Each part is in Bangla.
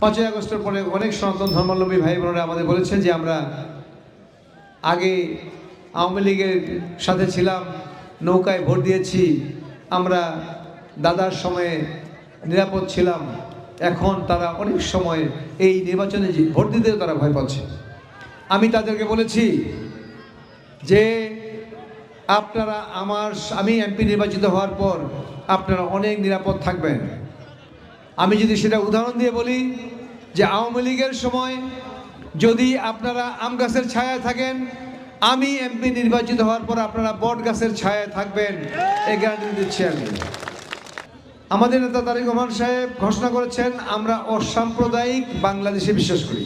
পাঁচই আগস্টের পরে অনেক সনাতন ধর্মাবলম্বী ভাই বোনেরা আমাদের বলেছেন যে আমরা আগে আওয়ামী লীগের সাথে ছিলাম, নৌকায় ভোট দিয়েছি, আমরা দাদার সময়ে নিরাপদ ছিলাম। এখন তারা অনেক সময় এই নির্বাচনে ভোট দিতেও তারা ভয় পাচ্ছে। আমি তাদেরকে বলেছি যে আপনারা আমার, আমি এমপি নির্বাচিত হওয়ার পর আপনারা অনেক নিরাপদ থাকবেন। আমি যদি সেটা উদাহরণ দিয়ে বলি যে আওয়ামী লীগের সময় যদি আপনারা আম গাছের ছায়ায় থাকেন, আমি এমপি নির্বাচিত হওয়ার পর আপনারা বট গাছের ছায়ায় থাকবেন এই গ্যারান্টি দিচ্ছি আমি। আমাদের নেতা তারেক রহমান সাহেব ঘোষণা করেছেন, আমরা অসাম্প্রদায়িক বাংলাদেশে বিশ্বাস করি।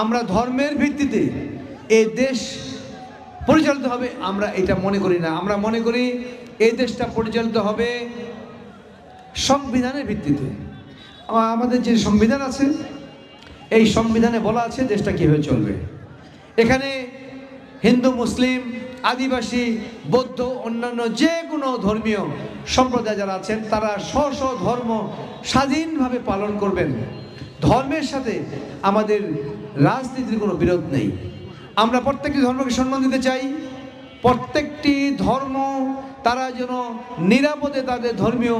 আমরা ধর্মের ভিত্তিতে এই দেশ পরিচালিত হবে, আমরা এটা মনে করি না। আমরা মনে করি এই দেশটা পরিচালিত হবে সংবিধানের ভিত্তিতে। আমাদের যে সংবিধান আছে, এই সংবিধানে বলা আছে দেশটা কীভাবে চলবে। এখানে হিন্দু, মুসলিম, আদিবাসী, বৌদ্ধ, অন্যান্য যে কোনো ধর্মীয় সম্প্রদায় যারা আছেন, তারা স্ব স্ব ধর্ম স্বাধীনভাবে পালন করবেন। ধর্মের সাথে আমাদের রাজনীতির কোনো বিরোধ নেই। আমরা প্রত্যেকটি ধর্মকে সম্মান দিতে চাই। প্রত্যেকটি ধর্ম তারা যেন নিরাপদে তাদের ধর্মীয়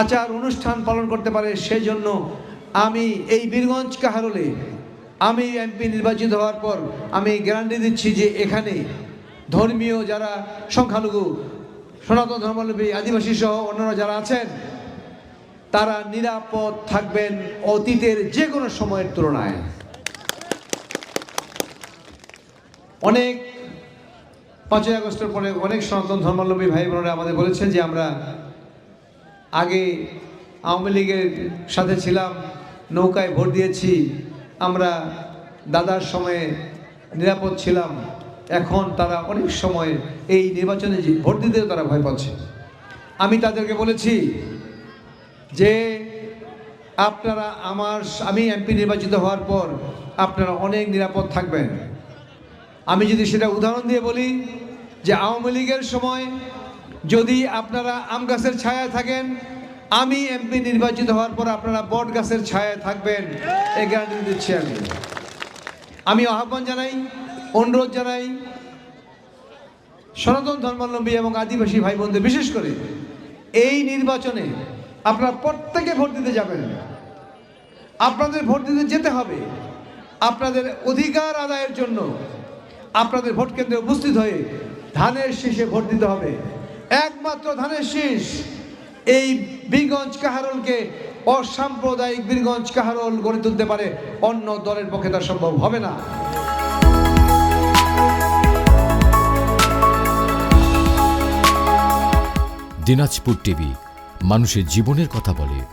আচার অনুষ্ঠান পালন করতে পারে, সেজন্য আমি এই বীরগঞ্জ কাহারলে আমি এমপি নির্বাচিত হওয়ার পর আমি গ্যারান্টি দিচ্ছি যে এখানে ধর্মীয় যারা সংখ্যালঘু, সনাতন ধর্মাবলম্বী, আদিবাসী সহ অন্যান্য যারা আছেন, তারা নিরাপদ থাকবেন অতীতের যে কোনো সময়ের তুলনায়। অনেক পাঁচই আগস্টের পরে অনেক সনাতন ধর্মাবলম্বী ভাই বোনেরা আমাদের বলেছেন যে আমরা আগে আওয়ামী লীগের সাথে ছিলাম, নৌকায় ভোট দিয়েছি, আমরা দাদার সময়ে নিরাপদ ছিলাম, এখন তারা অনেক সময় এই নির্বাচনে ভোট দিতেও তারা ভয় পাচ্ছে। আমি তাদেরকে বলেছি যে আপনারা আমার, আমি এমপি নির্বাচিত হওয়ার পর আপনারা অনেক নিরাপদ থাকবেন। আমি যদি সেটা উদাহরণ দিয়ে বলি যে আওয়ামী লীগের সময় যদি আপনারা আম গাছের ছায়ায় থাকেন, আমি এমপি নির্বাচিত হওয়ার পর আপনারা বট গাছের ছায়ায় থাকবেন। এই গ্যারান্টি দিচ্ছি আমি। আমি আহ্বান জানাই, অনুরোধ জানাই সনাতন ধর্মাবলম্বী এবং আদিবাসী ভাই বোনদের বিশেষ করে এই নির্বাচনে আপনারা প্রত্যেকে ভোট দিতে যাবেন। আপনাদের ভোট দিতে যেতে হবে। আপনাদের অধিকার আদায়ের জন্য আপনাদের ভোট কেন্দ্রে উপস্থিত হয়ে ধানের শীষে ভোট দিতে হবে। একমাত্র ধানের শীষ, এই বীরগঞ্জ কাহারলকে অসাম্প্রদায়িক বীরগঞ্জ কাহারল গড়ে তুলতে পারে, অন্য দলের পক্ষে তা সম্ভব হবে না। দিনাজপুর টিভি, মানুষের জীবনের কথা বলে।